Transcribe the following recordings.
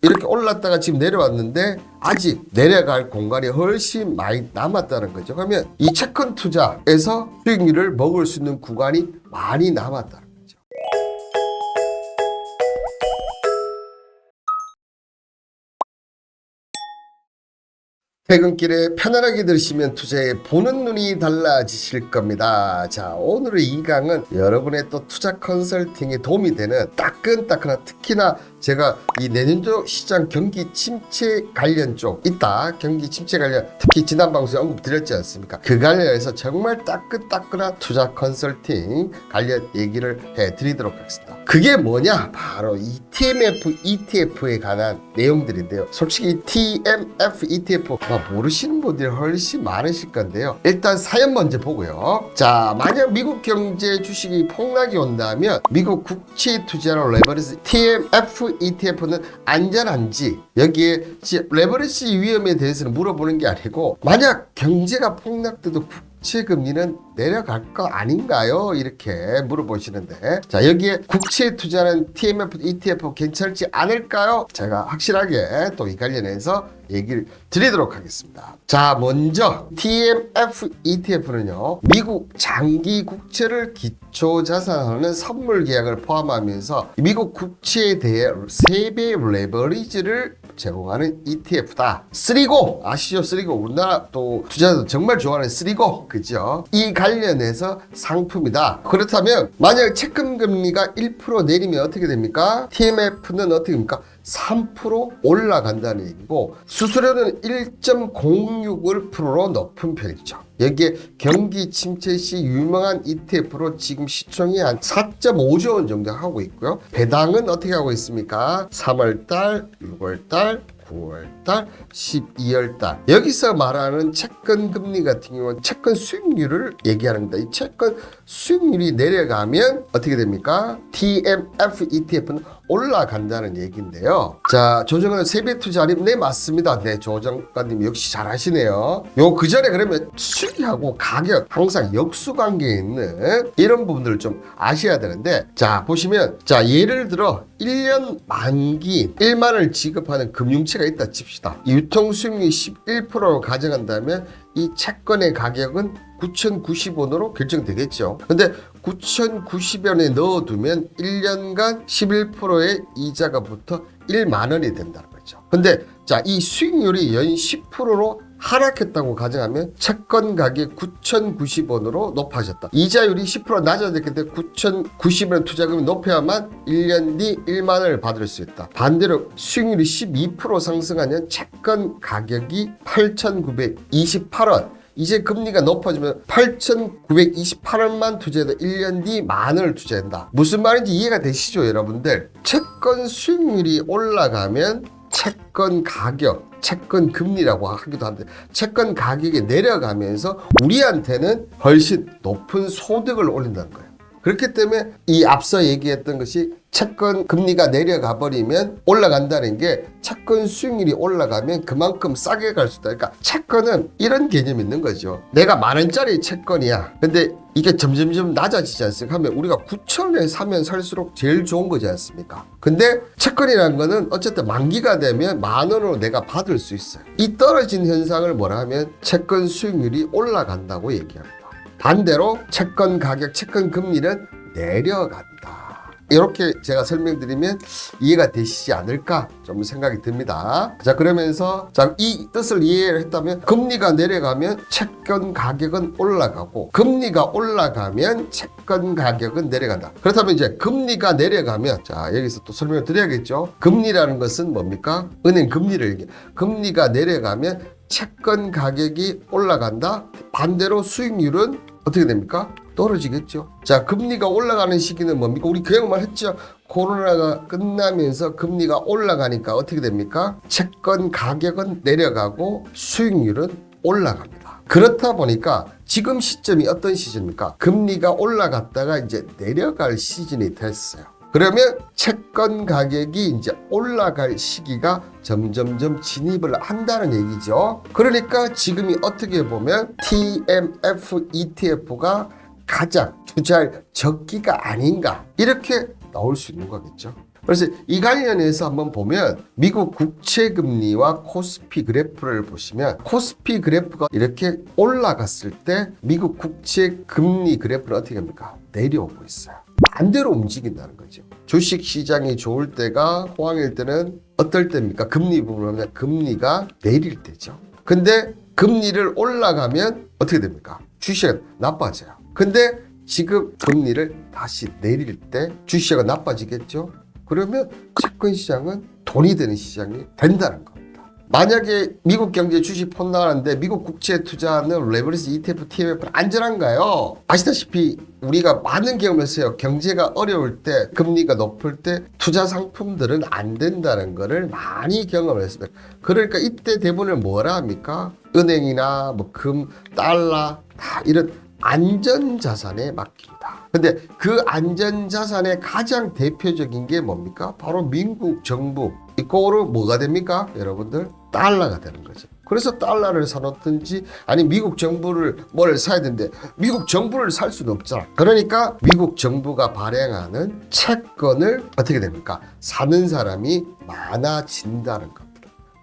이렇게 올랐다가 지금 내려왔는데 아직 내려갈 공간이 훨씬 많이 남았다는 거죠. 그러면 이 채권 투자에서 수익률을 먹을 수 있는 구간이 많이 남았다 퇴근길에 편안하게 들으시면 투자에 보는 눈이 달라지실 겁니다. 자, 오늘의 이 강은 여러분의 또 투자 컨설팅에 도움이 되는 따끈따끈한 특히나 제가 이 내년도 시장 경기 침체 관련 쪽 있다. 경기 침체 관련 특히 지난 방송에 언급 드렸지 않습니까? 그 관련해서 정말 따끈따끈한 투자 컨설팅 관련 얘기를 해 드리도록 하겠습니다. 그게 뭐냐? 바로 이 TMF, ETF에 관한 내용들인데요. 솔직히 TMF, ETF 뭐 모르시는 분들이 훨씬 많으실 건데요. 일단 사연 먼저 보고요. 자, 만약 미국 경제 주식이 폭락이 온다면 미국 국채 투자로 레버리지 TMF, ETF는 안전한지 여기에 지- 레버리지 위험에 대해서는 물어보는 게 아니고 만약 경제가 폭락돼도 국 채 금리는 내려갈 거 아닌가요? 이렇게 물어보시는데 자 여기에 국채 투자는 TMF, ETF 괜찮지 않을까요? 제가 확실하게 또 이 관련해서 얘기를 드리도록 하겠습니다. 자 먼저 TMF, ETF는요 미국 장기 국채를 기초 자산하는 선물 계약을 포함하면서 미국 국채에 대해 세배 레버리지를 제공하는 ETF다. 쓰리고 아시죠? 쓰리고 우리나라 또 투자자들 정말 좋아하는 쓰리고 그죠? 이 관련해서 상품이다. 그렇다면 만약 채권 금리가 1% 내리면 어떻게 됩니까? TMF는 어떻게 됩니까? 3% 올라간다는 얘기고 수수료는 1.06%로 높은 편이죠. 여기에 경기 침체 시 유명한 ETF로 지금 시총이 한 4.5조 원 정도 하고 있고요. 배당은 어떻게 하고 있습니까? 3월달, 6월달, 9월달, 12월달 여기서 말하는 채권 금리 같은 경우는 채권 수익률을 얘기하는 겁니다. 이 채권 수익률이 내려가면 어떻게 됩니까? TMF ETF는 올라간다는 얘기인데요. 자, 조정관 세배 투자 아니면 네 맞습니다. 네, 조정관님 역시 잘 하시네요. 요 그 전에 그러면 수익하고 가격 항상 역수 관계에 있는 이런 부분들을 좀 아셔야 되는데 자 보시면 자 예를 들어 1년 만기 1만을 지급하는 금융체가 있다 칩시다. 유통 수익률이 11%로 가정한다면 이 채권의 가격은 9,090원으로 결정되겠죠. 근데 9,090원에 넣어두면 1년간 11%의 이자가 붙어 1만 원이 된다는 거죠. 근데 자, 이 수익률이 연 10%로 하락했다고 가정하면 채권 가격 9,090원으로 높아졌다. 이자율이 10% 낮아졌는데 9,090원 투자금이 높여야만 1년 뒤 1만 원을 받을 수 있다. 반대로 수익률이 12% 상승하면 채권 가격이 8,928원 이제 금리가 높아지면 8,928원만 투자해도 1년 뒤 만원을 투자한다. 무슨 말인지 이해가 되시죠, 여러분들? 채권 수익률이 올라가면 채권 가격, 채권 금리라고 하기도 한데 채권 가격이 내려가면서 우리한테는 훨씬 높은 소득을 올린다는 거예요. 그렇기 때문에 이 앞서 얘기했던 것이 채권 금리가 내려가 버리면 올라간다는 게 채권 수익률이 올라가면 그만큼 싸게 갈 수 있다. 그러니까 채권은 이런 개념이 있는 거죠. 내가 만 원짜리 채권이야. 근데 이게 점점점 낮아지지 않습니까? 하면 우리가 9천 원에 사면 살수록 제일 좋은 거지 않습니까? 근데 채권이라는 거는 어쨌든 만기가 되면 만 원으로 내가 받을 수 있어요. 이 떨어진 현상을 뭐라 하면 채권 수익률이 올라간다고 얘기합니다. 반대로 채권 가격, 채권 금리는 내려간다. 이렇게 제가 설명드리면 이해가 되시지 않을까 좀 생각이 듭니다. 자 그러면서 자 이 뜻을 이해를 했다면 금리가 내려가면 채권 가격은 올라가고 금리가 올라가면 채권 가격은 내려간다. 그렇다면 이제 금리가 내려가면 자 여기서 또 설명을 드려야겠죠. 금리라는 것은 뭡니까? 은행 금리를 얘기해. 금리가 내려가면 채권 가격이 올라간다. 반대로 수익률은 어떻게 됩니까? 떨어지겠죠. 자, 금리가 올라가는 시기는 뭡니까? 우리 그 얘기만 했죠. 코로나가 끝나면서 금리가 올라가니까 어떻게 됩니까? 채권 가격은 내려가고 수익률은 올라갑니다. 그렇다 보니까 지금 시점이 어떤 시점입니까? 금리가 올라갔다가 이제 내려갈 시즌이 됐어요. 그러면 채권 가격이 이제 올라갈 시기가 점점점 진입을 한다는 얘기죠. 그러니까 지금이 어떻게 보면 TMF ETF가 가장 투자할 적기가 아닌가 이렇게 나올 수 있는 거겠죠. 그래서 이 관련해서 한번 보면 미국 국채 금리와 코스피 그래프를 보시면 코스피 그래프가 이렇게 올라갔을 때 미국 국채 금리 그래프는 어떻게 합니까? 내려오고 있어요. 반대로 움직인다는 거죠. 주식 시장이 좋을 때가 호황일 때는 어떨 때입니까? 금리 부분을 하면 금리가 내릴 때죠. 근데 금리를 올라가면 어떻게 됩니까? 주식은 나빠져요. 근데 지금 금리를 다시 내릴 때 주식이 나빠지겠죠? 그러면 채권 시장은 돈이 되는 시장이 된다는 겁니다. 만약에 미국 경제 주식 폭락하는데 미국 국채 투자하는 레버리지 ETF, TMF는 안전한가요? 아시다시피 우리가 많은 경험을 했어요. 경제가 어려울 때, 금리가 높을 때 투자 상품들은 안 된다는 것을 많이 경험을 했습니다. 그러니까 이때 대부분을 뭐라 합니까? 은행이나 뭐 금, 달러 다 이런 안전 자산에 맡깁니다. 근데 그 안전 자산의 가장 대표적인 게 뭡니까? 바로 미국 정부. 이거로 뭐가 됩니까? 여러분들 달러가 되는 거죠. 그래서 달러를 사놓든지 아니 미국 정부를 뭘 사야 되는데 미국 정부를 살 수는 없잖아. 그러니까 미국 정부가 발행하는 채권을 어떻게 됩니까? 사는 사람이 많아진다는 겁니다.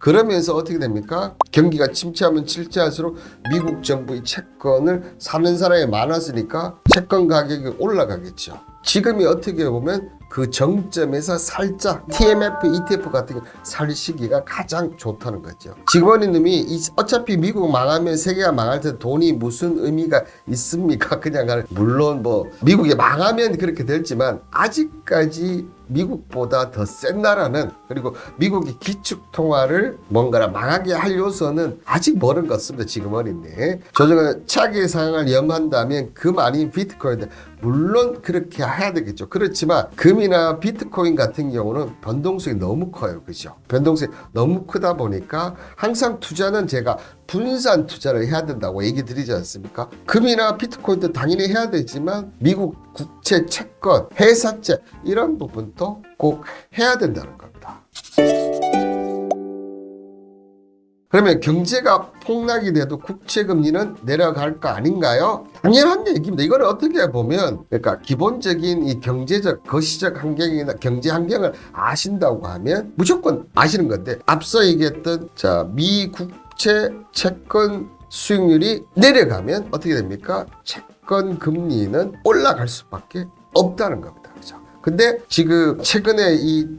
그러면서 어떻게 됩니까? 경기가 침체하면 침체할수록 미국 정부의 채권을 사는 사람이 많아지니까 채권 가격이 올라가겠죠. 지금이 어떻게 보면 그 정점에서 살짝 TMF, ETF 같은 거살 시기가 가장 좋다는 거죠. 직원님이 이- 어차피 미국 망하면 세계가 망할 때 돈이 무슨 의미가 있습니까? 그냥 갈- 물론 뭐 미국이 망하면 그렇게 될지만 아직까지 미국보다 더 센 나라는 그리고 미국이 기축 통화를 뭔가를 망하게 할 요소는 아직 멀은 것 같습니다. 지금 어린데 조정은 차기 상황을 염한다면 금 아닌 비트코인인데 물론 그렇게 해야 되겠죠. 그렇지만 금이나 비트코인 같은 경우는 변동성이 너무 커요. 그죠? 변동성이 너무 크다 보니까 항상 투자는 제가 분산 투자를 해야 된다고 얘기 드리지 않습니까? 금이나 비트코인도 당연히 해야 되지만 미국 국채 채권, 회사채 이런 부분도 꼭 해야 된다는 겁니다. 그러면 경제가 폭락이 돼도 국채 금리는 내려갈 거 아닌가요? 당연한 얘기입니다. 이거는 어떻게 보면 그러니까 기본적인 이 경제적 거시적 환경이나 경제 환경을 아신다고 하면 무조건 아시는 건데 앞서 얘기했던 자 미 국 채 채권 수익률이 내려가면 어떻게 됩니까? 채권 금리는 올라갈 수밖에 없다는 겁니다. 그죠? 근데 지금 최근에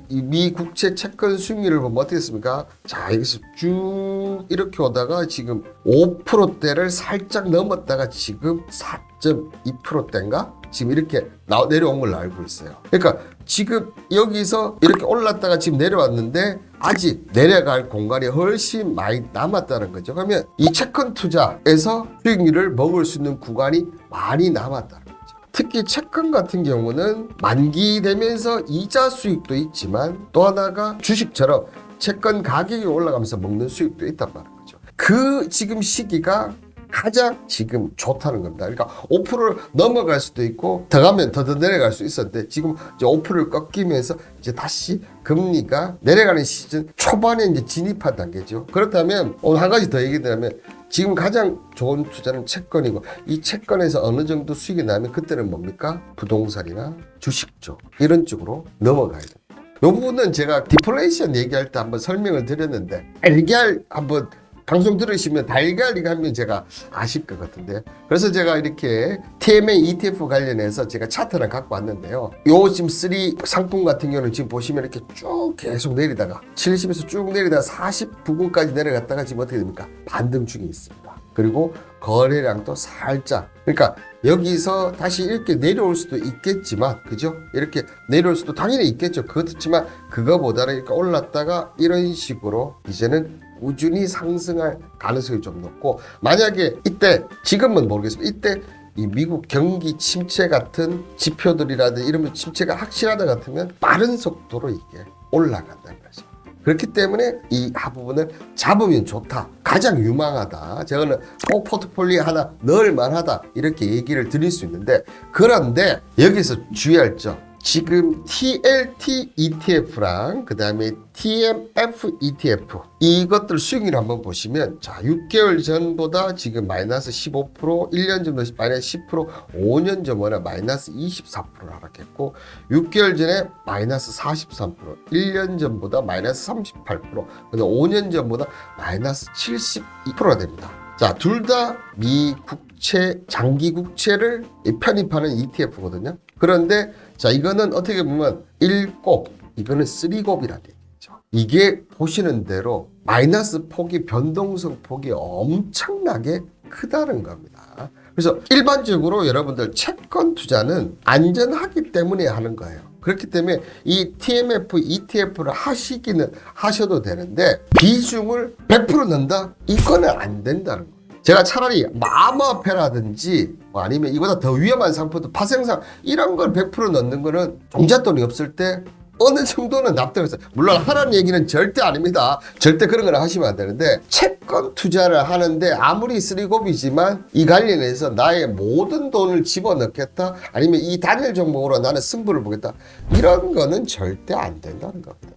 이미 국채 채권 수익률을 보면 어떻게 됐습니까? 자, 여기서 쭉 이렇게 오다가 지금 5%대를 살짝 넘었다가 지금 4.2%대인가? 지금 이렇게 나, 내려온 걸로 알고 있어요. 그러니까 지금 여기서 이렇게 올랐다가 지금 내려왔는데 아직 내려갈 공간이 훨씬 많이 남았다는 거죠. 그러면 이 채권 투자에서 수익률을 먹을 수 있는 구간이 많이 남았다는 거죠. 특히 채권 같은 경우는 만기되면서 이자 수익도 있지만 또 하나가 주식처럼 채권 가격이 올라가면서 먹는 수익도 있단 말인 거죠. 그 지금 시기가 가장 지금 좋다는 겁니다. 그러니까 5%를 넘어갈 수도 있고 더 가면 더 더 내려갈 수 있었는데 지금 이제 5%를 꺾이면서 이제 다시 금리가 내려가는 시즌 초반에 이제 진입한 단계죠. 그렇다면 오늘 한 가지 더 얘기드리면 지금 가장 좋은 투자는 채권이고 이 채권에서 어느 정도 수익이 나면 그때는 뭡니까? 부동산이나 주식 쪽 이런 쪽으로 넘어가야 됩니다. 이 부분은 제가 디플레이션 얘기할 때 한번 설명을 드렸는데 달걀 한번 방송 들으시면 달걀이가 하면 제가 아실 것 같은데 그래서 제가 이렇게 TMA ETF 관련해서 제가 차트를 갖고 왔는데요. 요 지금 3 상품 같은 경우는 지금 보시면 이렇게 쭉 계속 내리다가 70에서 쭉 내리다가 49분까지 내려갔다가 지금 어떻게 됩니까? 반등 중에 있습니다. 그리고 거래량도 살짝. 그러니까 여기서 다시 이렇게 내려올 수도 있겠지만 그죠? 이렇게 내려올 수도 당연히 있겠죠. 그렇지만 그거보다는 이렇게 올랐다가 이런 식으로 이제는 꾸준히 상승할 가능성이 좀 높고 만약에 이때 지금은 모르겠습니다 이때 이 미국 경기 침체 같은 지표들이라든지 이런 침체가 확실하다 같으면 빠른 속도로 이게 올라간다는 거죠. 그렇기 때문에 이 부분을 잡으면 좋다. 가장 유망하다. 저거는 꼭 포트폴리오 하나 넣을 만하다. 이렇게 얘기를 드릴 수 있는데 그런데 여기서 주의할 점 지금 TLT ETF랑 그 다음에 TMF ETF 이것들 수익률 한번 보시면 자 6개월 전보다 지금 마이너스 15% 1년 전보다 마이너스 10% 5년 전보다 마이너스 24% 하락했고 6개월 전에 마이너스 43% 1년 전보다 마이너스 38% 근데 5년 전보다 마이너스 72%가 됩니다. 자, 둘 다 미국채, 장기 국채를 편입하는 ETF거든요. 그런데 자, 이거는 어떻게 보면 1곱, 이거는 3곱이라는 얘기죠. 이게 보시는 대로 마이너스 폭이 변동성 폭이 엄청나게 크다는 겁니다. 그래서 일반적으로 여러분들 채권 투자는 안전하기 때문에 하는 거예요. 그렇기 때문에 이 TMF, ETF를 하시기는 하셔도 되는데 비중을 100% 넣는다? 이거는 안 된다는 거예요. 제가 차라리 마마페라든지 뭐 아니면 이보다 더 위험한 상품도 파생상 이런 걸 100% 넣는 거는 종잣돈이 없을 때 어느 정도는 납득해서 물론 하라는 얘기는 절대 아닙니다. 절대 그런 걸 하시면 안 되는데 채권 투자를 하는데 아무리 쓰리곱이지만 이 관련해서 나의 모든 돈을 집어넣겠다 아니면 이 단일 종목으로 나는 승부를 보겠다 이런 거는 절대 안 된다는 겁니다.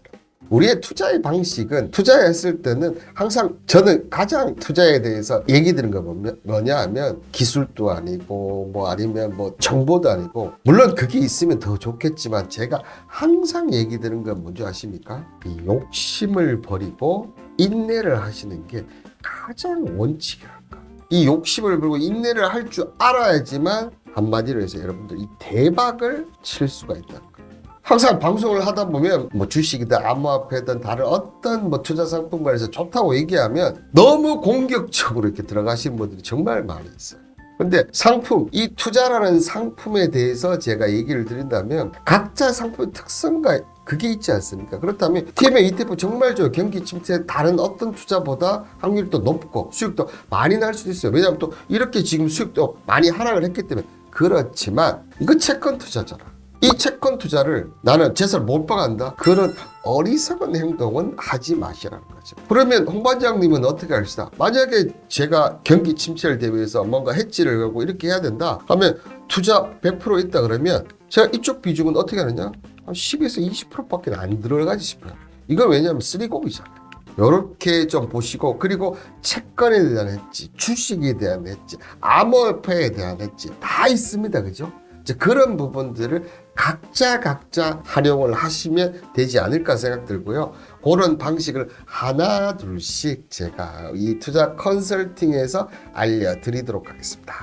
우리의 투자의 방식은 투자했을 때는 항상 저는 가장 투자에 대해서 얘기 드는 거 뭐냐- 하면 기술도 아니고 뭐 아니면 뭐 정보도 아니고 물론 그게 있으면 더 좋겠지만 제가 항상 얘기 드는 건 뭔지 아십니까? 이 욕심을 버리고 인내를 하시는 게 가장 원칙이랄까. 이 욕심을 버리고 인내를 할 줄 알아야지만 한마디로 해서 여러분들 이 대박을 칠 수가 있다는 거예요. 항상 방송을 하다 보면 뭐 주식이든 암호화폐든 다른 어떤 뭐 투자 상품관에서 좋다고 얘기하면 너무 공격적으로 이렇게 들어가시는 분들이 정말 많이 있어요. 근데 상품, 이 투자라는 상품에 대해서 제가 얘기를 드린다면 각자 상품의 특성과 그게 있지 않습니까? 그렇다면 TM의 ETF 정말 좋아요. 경기 침체 다른 어떤 투자보다 확률이 더 높고 수익도 많이 날 수도 있어요. 왜냐하면 또 이렇게 지금 수익도 많이 하락을 했기 때문에 그렇지만 이거 채권 투자잖아. 이 채권 투자를 나는 재산을 몰빵한다? 그런 어리석은 행동은 하지 마시라는 거죠. 그러면 홍 반장님은 어떻게 하시다? 만약에 제가 경기 침체를 대비해서 뭔가 해지를 하고 이렇게 해야 된다 하면 투자 100% 있다 그러면 제가 이쪽 비중은 어떻게 하느냐? 한 10에서 20%밖에 안 들어가지 싶어요. 이건 왜냐하면 쓰리곡이잖아요. 요렇게 좀 보시고 그리고 채권에 대한 했지 주식에 대한 했지 암호화폐에 대한 했지 다 있습니다 그죠 이제 그런 부분들을 각자 각자 활용을 하시면 되지 않을까 생각 들고요 그런 방식을 하나 둘씩 제가 이 투자 컨설팅에서 알려드리도록 하겠습니다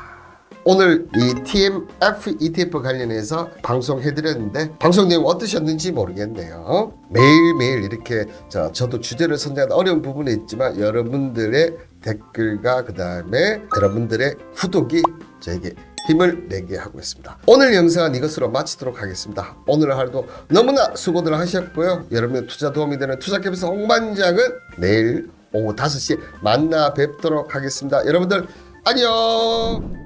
오늘 이 TMF ETF 관련해서 방송해드렸는데 방송 내용 어떠셨는지 모르겠네요. 매일매일 이렇게 저, 저도 주제를 선정하는 어려운 부분이 있지만 여러분들의 댓글과 그 다음에 여러분들의 후독이 저에게 힘을 내게 하고 있습니다. 오늘 영상은 이것으로 마치도록 하겠습니다. 오늘 하루도 너무나 수고들 하셨고요. 여러분의 투자 도움이 되는 투자캡에서 홍반장은 내일 오후 5시에 만나 뵙도록 하겠습니다. 여러분들 안녕!